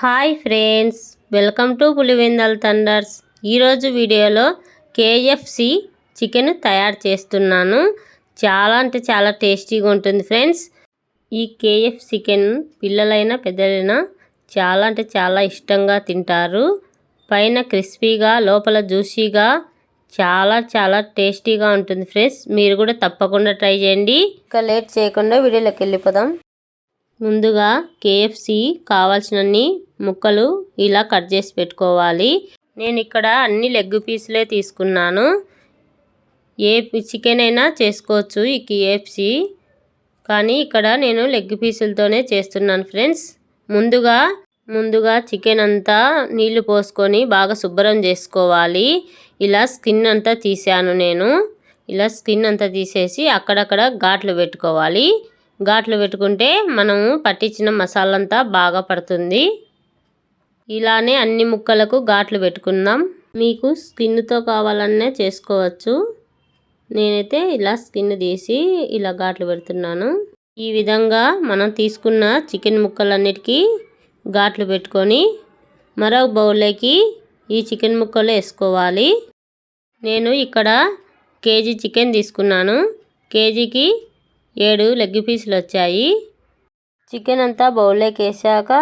Hi friends welcome to Pulivendula thunders. ఈరోజు వీడియోలో KFC chicken తయారు చేస్తున్నాను. చాలా అంటే చాలా టేస్టీగా ఉంటుంది ఫ్రెండ్స్. ఈ కేఎఫ్ చికెన్ పిల్లలైనా పెద్దలైనా చాలా అంటే చాలా ఇష్టంగా తింటారు. పైన క్రిస్పీగా లోపల జ్యూసీగా చాలా చాలా టేస్టీగా ఉంటుంది ఫ్రెండ్స్. మీరు కూడా తప్పకుండా ట్రై చేయండి. ఇంకా లేట్ చేయకుండా వీడియోలోకి వెళ్ళిపోదాం. ముందుగా కేఎఫ్సి కావాల్సినన్ని ముక్కలు ఇలా కట్ చేసి పెట్టుకోవాలి. నేను ఇక్కడ అన్ని లెగ్ పీసులే తీసుకున్నాను. ఏ చికెన్ అయినా చేసుకోవచ్చు ఈ కేఎఫ్సి కానీ ఇక్కడ నేను లెగ్ పీసులతోనే చేస్తున్నాను ఫ్రెండ్స్. ముందుగా ముందుగా చికెన్ అంతా నీళ్ళు పోసుకొని బాగా శుభ్రం చేసుకోవాలి. ఇలా స్కిన్ అంతా తీసాను నేను. ఇలా స్కిన్ అంతా తీసేసి అక్కడక్కడ ఘాట్లు పెట్టుకోవాలి. ఘాట్లు పెట్టుకుంటే మనము పట్టించిన మసాలంతా బాగా పడుతుంది. ఇలానే అన్ని ముక్కలకు ఘాట్లు పెట్టుకుందాం. మీకు స్కిన్తో కావాలనే చేసుకోవచ్చు. నేనైతే ఇలా స్కిన్ తీసి ఇలా ఘాట్లు పెడుతున్నాను. ఈ విధంగా మనం తీసుకున్న చికెన్ ముక్కలన్నిటికీ ఘాట్లు పెట్టుకొని మరొక బౌల్లోకి ఈ చికెన్ ముక్కలు వేసుకోవాలి. నేను ఇక్కడ కేజీ చికెన్ తీసుకున్నాను. కేజీకి ఏడు లెగ్ పీసులు వచ్చాయి. చికెన్ అంతా బౌల్లోకి వేసాక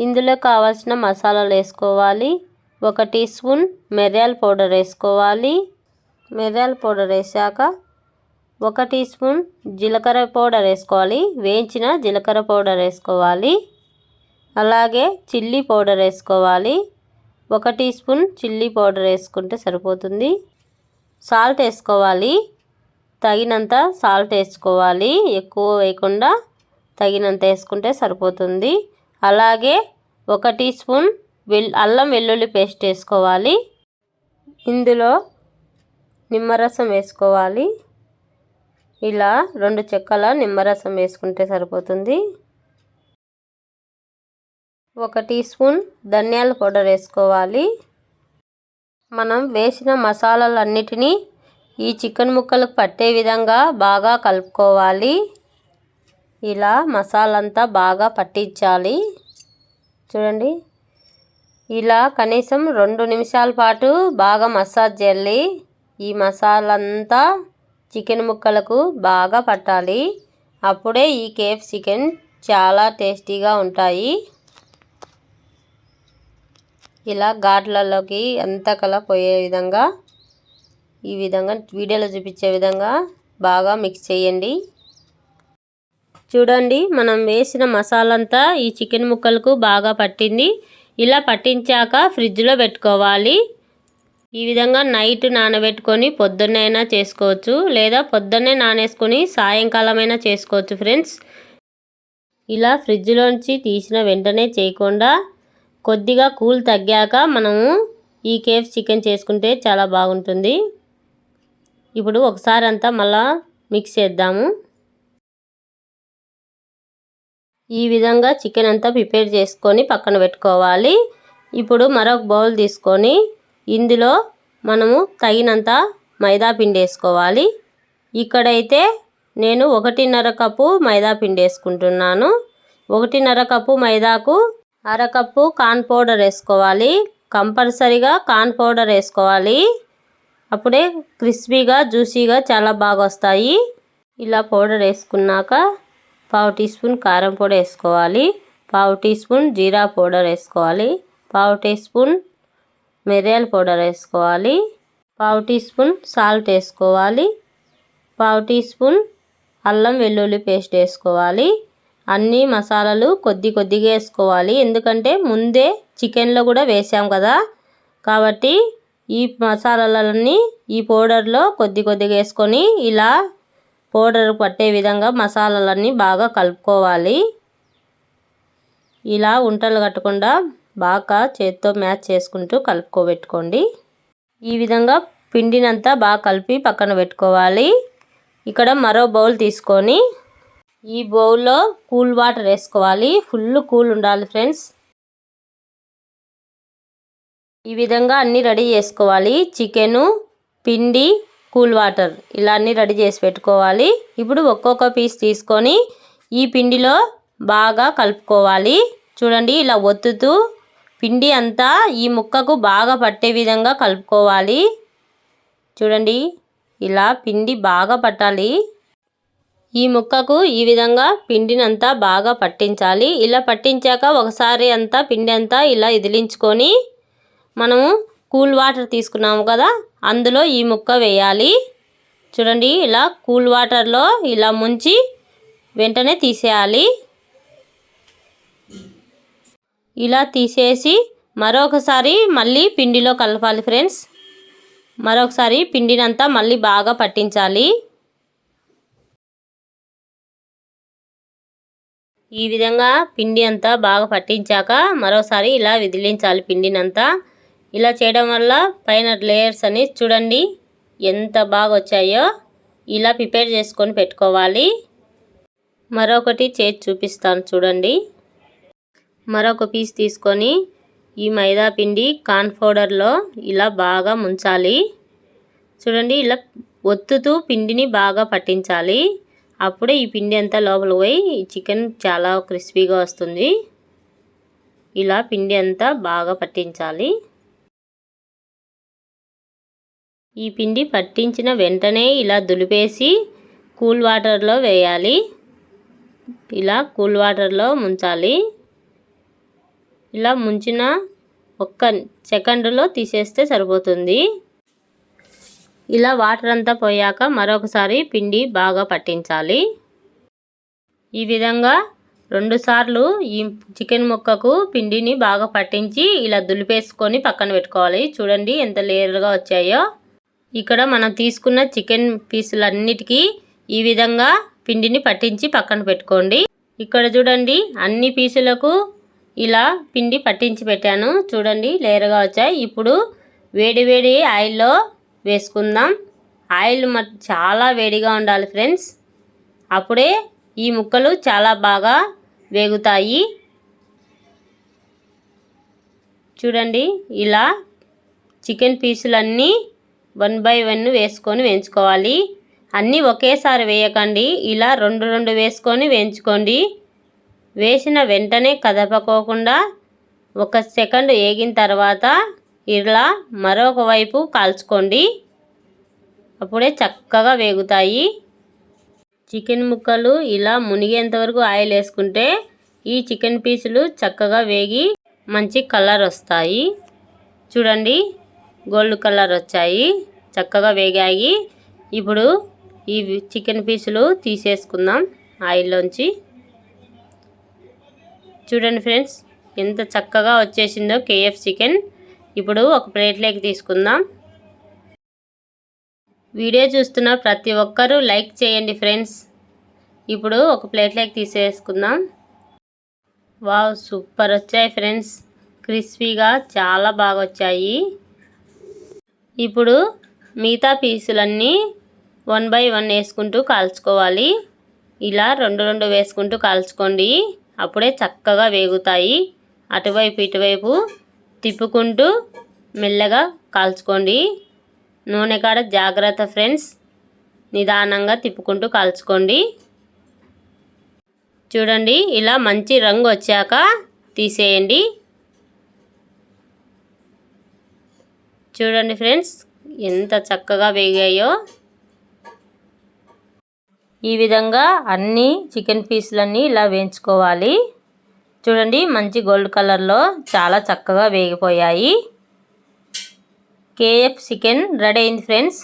ఇందులో కావాల్సిన మసాలాలు వేసుకోవాలి. ఒక టీ స్పూన్ మిరియాల పౌడర్ వేసుకోవాలి. మిరియాల పౌడర్ వేసాక ఒక టీ స్పూన్ జీలకర్ర పౌడర్ వేసుకోవాలి. వేయించిన జీలకర్ర పౌడర్ వేసుకోవాలి. అలాగే చిల్లీ పౌడర్ వేసుకోవాలి. ఒక టీ స్పూన్ చిల్లీ పౌడర్ వేసుకుంటే సరిపోతుంది. సాల్ట్ వేసుకోవాలి. తగినంత సాల్ట్ వేసుకోవాలి. ఎక్కువ వేయకుండా తగినంత వేసుకుంటే సరిపోతుంది. అలాగే ఒక టీ స్పూన్ వెల్ అల్లం వెల్లుల్లి పేస్ట్ వేసుకోవాలి. ఇందులో నిమ్మరసం వేసుకోవాలి. ఇలా రెండు చెక్కల నిమ్మరసం వేసుకుంటే సరిపోతుంది. ఒక టీ స్పూన్ ధనియాల పౌడర్ వేసుకోవాలి. మనం వేసిన మసాలాలన్నిటినీ ఈ చికెన్ ముక్కలకు పట్టే విధంగా బాగా కలుపుకోవాలి. ఇలా మసాలా అంతా బాగా పట్టించాలి. చూడండి. ఇలా కనీసం రెండు నిమిషాల పాటు బాగా మసాజ్ చేయాలి. ఈ మసాలంతా చికెన్ ముక్కలకు బాగా పట్టాలి. అప్పుడే ఈ కేఫ్ చికెన్ చాలా టేస్టీగా ఉంటాయి. ఇలా ఘాట్లలోకి అంతకలా పోయే విధంగా ఈ విధంగా వీడియోలో చూపించే విధంగా బాగా మిక్స్ చేయండి. చూడండి మనం వేసిన మసాలా అంతా ఈ చికెన్ ముక్కలకు బాగా పట్టింది. ఇలా పట్టించాక ఫ్రిడ్జ్లో పెట్టుకోవాలి. ఈ విధంగా నైట్ నానబెట్టుకొని పొద్దున్నైనా చేసుకోవచ్చు లేదా పొద్దున్నే నానేసుకొని సాయంకాలమైనా చేసుకోవచ్చు ఫ్రెండ్స్. ఇలా ఫ్రిడ్జ్లోంచి తీసిన వెంటనే చేయకుండా కొద్దిగా కూల్ తగ్గాక మనము ఈ కేఫ్ చికెన్ చేసుకుంటే చాలా బాగుంటుంది. ఇప్పుడు ఒకసారి అంతా మళ్ళా మిక్స్ చేద్దాము. ఈ విధంగా చికెన్ అంతా ప్రిపేర్ చేసుకొని పక్కన పెట్టుకోవాలి. ఇప్పుడు మరొక బౌల్ తీసుకొని ఇందులో మనము తగినంత మైదా పిండి వేసుకోవాలి. ఇక్కడైతే నేను ఒకటిన్నర కప్పు మైదా పిండి వేసుకుంటున్నాను. ఒకటిన్నర కప్పు మైదాకు అరకప్పు కార్న్ పౌడర్ వేసుకోవాలి. కంపల్సరీగా కార్న్ పౌడర్ వేసుకోవాలి. అప్పుడే క్రిస్పీగా జ్యూసీగా చాలా బాగా వస్తాయి. ఇలా పౌడర్ వేసుకున్నాక పావు టీ స్పూన్ కారం పొడి వేసుకోవాలి. పావు టీ స్పూన్ జీరా పౌడర్ వేసుకోవాలి. పావు టీ స్పూన్ మిరియాల పౌడర్ వేసుకోవాలి. పావు టీ స్పూన్ సాల్ట్ వేసుకోవాలి. పావు టీ స్పూన్ అల్లం వెల్లుల్లి పేస్ట్ వేసుకోవాలి. అన్ని మసాలాలు కొద్ది కొద్దిగా వేసుకోవాలి. ఎందుకంటే ముందే చికెన్లో కూడా వేసాం కదా. కాబట్టి ఈ మసాలాలన్నీ ఈ పౌడర్లో కొద్ది కొద్దిగా వేసుకొని ఇలా పౌడర్ పట్టే విధంగా మసాలాలన్నీ బాగా కలుపుకోవాలి. ఇలా ఉంటలు కట్టకుండా బాగా చేత్తో మ్యాచ్ చేసుకుంటూ కలుపుకోబెట్టుకోండి. ఈ విధంగా పిండినంతా బాగా కలిపి పక్కన పెట్టుకోవాలి. ఇక్కడ మరో బౌల్ తీసుకొని ఈ బౌల్లో కూల్ వాటర్ వేసుకోవాలి. ఫుల్ కూల్ ఉండాలి ఫ్రెండ్స్. ఈ విధంగా అన్నీ రెడీ చేసుకోవాలి. చికెను పిండి కూల్ వాటర్ ఇలా అన్నీ రెడీ చేసి పెట్టుకోవాలి. ఇప్పుడు ఒక్కొక్క పీస్ తీసుకొని ఈ పిండిలో బాగా కలుపుకోవాలి. చూడండి ఇలా ఒత్తుతూ పిండి అంతా ఈ ముక్కకు బాగా పట్టే విధంగా కలుపుకోవాలి. చూడండి ఇలా పిండి బాగా పట్టాలి. ఈ ముక్కకు ఈ విధంగా పిండినంతా బాగా పట్టించాలి. ఇలా పట్టించాక ఒకసారి అంతా పిండి అంతా ఇలా ఇదిలించుకొని మనము కూల్ వాటర్ తీసుకున్నాము కదా అందులో ఈ ముక్క వేయాలి. చూడండి ఇలా కూల్ వాటర్లో ఇలా ముంచి వెంటనే తీసేయాలి. ఇలా తీసేసి మరొకసారి మళ్ళీ పిండిలో కలపాలి ఫ్రెండ్స్. మరొకసారి పిండినంతా మళ్ళీ బాగా పట్టించాలి. ఈ విధంగా పిండి అంతా బాగా పట్టించాక మరోసారి ఇలా విదిలించాలి పిండినంతా. ఇలా చేయడం వల్ల పైన లేయర్స్ అని చూడండి ఎంత బాగా వచ్చాయో ఇలా ప్రిపేర్ చేసుకొని పెట్టుకోవాలి. మరొకటి చేసి చూపిస్తాను చూడండి. మరొక పీస్ తీసుకొని ఈ మైదా పిండి కార్న్ పౌడర్లో ఇలా బాగా ముంచాలి. చూడండి ఇలా ఒత్తుతూ పిండిని బాగా పట్టించాలి. అప్పుడే ఈ పిండి అంతా లోపల పోయి చికెన్ చాలా క్రిస్పీగా వస్తుంది. ఇలా పిండి అంతా బాగా పట్టించాలి. ఈ పిండి పట్టించిన వెంటనే ఇలా దులిపేసి కూల్ వాటర్లో వేయాలి. ఇలా కూల్ వాటర్లో ముంచాలి. ఇలా ముంచిన ఒక్క సెకండ్లో తీసేస్తే సరిపోతుంది. ఇలా వాటర్ అంతా పోయాక మరొకసారి పిండి బాగా పట్టించాలి. ఈ విధంగా రెండుసార్లు ఈ చికెన్ ముక్కకు పిండిని బాగా పట్టించి ఇలా దులిపేసుకొని పక్కన పెట్టుకోవాలి. చూడండి ఎంత లేయర్గా వచ్చాయో. ఇక్కడ మనం తీసుకున్న చికెన్ పీసులన్నిటికీ ఈ విధంగా పిండిని పట్టించి పక్కన పెట్టుకోండి. ఇక్కడ చూడండి అన్ని పీసులకు ఇలా పిండి పట్టించి పెట్టాను. చూడండి లేయర్గా వచ్చాయి. ఇప్పుడు వేడి వేడి ఆయిల్లో వేసుకుందాం. ఆయిల్ చాలా వేడిగా ఉండాలి ఫ్రెండ్స్. అప్పుడే ఈ ముక్కలు చాలా బాగా వేగుతాయి. చూడండి ఇలా చికెన్ పీసులన్నీ వన్ బై వన్ వేసుకొని వేయించుకోవాలి. అన్నీ ఒకేసారి వేయకండి. ఇలా రెండు రెండు వేసుకొని వేయించుకోండి. వేసిన వెంటనే కదపకోకుండా ఒక సెకండ్ వేగిన తర్వాత ఇలా మరొక వైపు కాల్చుకోండి. అప్పుడే చక్కగా వేగుతాయి. చికెన్ ముక్కలు ఇలా మునిగేంత వరకు ఆయిల్ వేసుకుంటే ఈ చికెన్ పీసులు చక్కగా వేగి మంచి కలర్ వస్తాయి. చూడండి. గోల్డ్ కలర్ వచ్చాయి చక్కగా వేగాయి. ఇప్పుడు ఈ చికెన్ పీసులు తీసేసుకుందాం ఆయిల్లోంచి. చూడండి ఫ్రెండ్స్ ఎంత చక్కగా వచ్చేసిందో కేఎఫ్ చికెన్. ఇప్పుడు ఒక ప్లేట్లోకి తీసుకుందాం. వీడియో చూస్తున్న ప్రతి ఒక్కరూ లైక్ చేయండి ఫ్రెండ్స్. ఇప్పుడు ఒక ప్లేట్లోకి తీసేసుకుందాం. వావ్ సూపర్ వచ్చాయి ఫ్రెండ్స్. క్రిస్పీగా చాలా బాగా వచ్చాయి. ఇప్పుడు మిగతా పీసులన్నీ వన్ బై వన్ వేసుకుంటూ కాల్చుకోవాలి. ఇలా రెండు రెండు వేసుకుంటూ కాల్చుకోండి. అప్పుడే చక్కగా వేగుతాయి. అటువైపు ఇటువైపు తిప్పుకుంటూ మెల్లగా కాల్చుకోండి. నూనె కాడ జాగ్రత్త ఫ్రెండ్స్. నిదానంగా తిప్పుకుంటూ కాల్చుకోండి. చూడండి ఇలా మంచి రంగు వచ్చాక తీసేయండి. చూడండి ఫ్రెండ్స్ ఎంత చక్కగా వేగాయో. ఈ విధంగా అన్ని చికెన్ పీసులన్నీ ఇలా వేయించుకోవాలి. చూడండి మంచి గోల్డ్ కలర్లో చాలా చక్కగా వేగిపోయాయి. కేఎఫ్ చికెన్ రెడీ అయింది ఫ్రెండ్స్.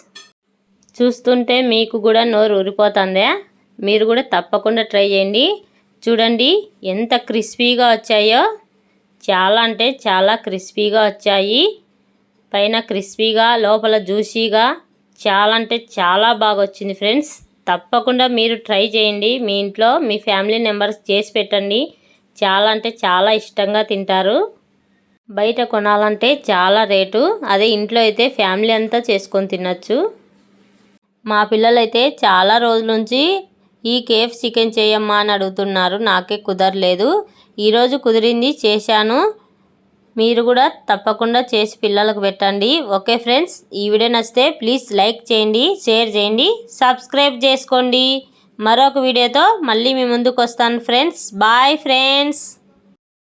చూస్తుంటే మీకు కూడా నోరు ఊరిపోతుందా. మీరు కూడా తప్పకుండా ట్రై చేయండి. చూడండి ఎంత క్రిస్పీగా వచ్చాయో. చాలా అంటే చాలా క్రిస్పీగా వచ్చాయి. పైన క్రిస్పీగా లోపల జ్యూసీగా చాలా అంటే చాలా బాగా వచ్చింది ఫ్రెండ్స్. తప్పకుండా మీరు ట్రై చేయండి. మీ ఇంట్లో మీ ఫ్యామిలీ మెంబర్స్ చేసి పెట్టండి. చాలా అంటే చాలా ఇష్టంగా తింటారు. బయట కొనాలంటే చాలా రేటు. అదే ఇంట్లో అయితే ఫ్యామిలీ అంతా చేసుకొని తినచ్చు. మా పిల్లలైతే చాలా రోజుల నుంచి ఈ కేఫ్ చికెన్ చేయమ్మా అని అడుగుతున్నారు. నాకే కుదరలేదు. ఈరోజు కుదిరింది చేశాను. మీరు కూడా తప్పకుండా చేసి పిల్లలకు పెట్టండి. ఓకే ఫ్రెండ్స్ ఈ వీడియో నచ్చితే ప్లీజ్ లైక్ చేయండి షేర్ చేయండి సబ్స్క్రైబ్ చేసుకోండి. మరొక వీడియోతో మళ్ళీ మీ ముందుకు వస్తాను ఫ్రెండ్స్. Bye friends.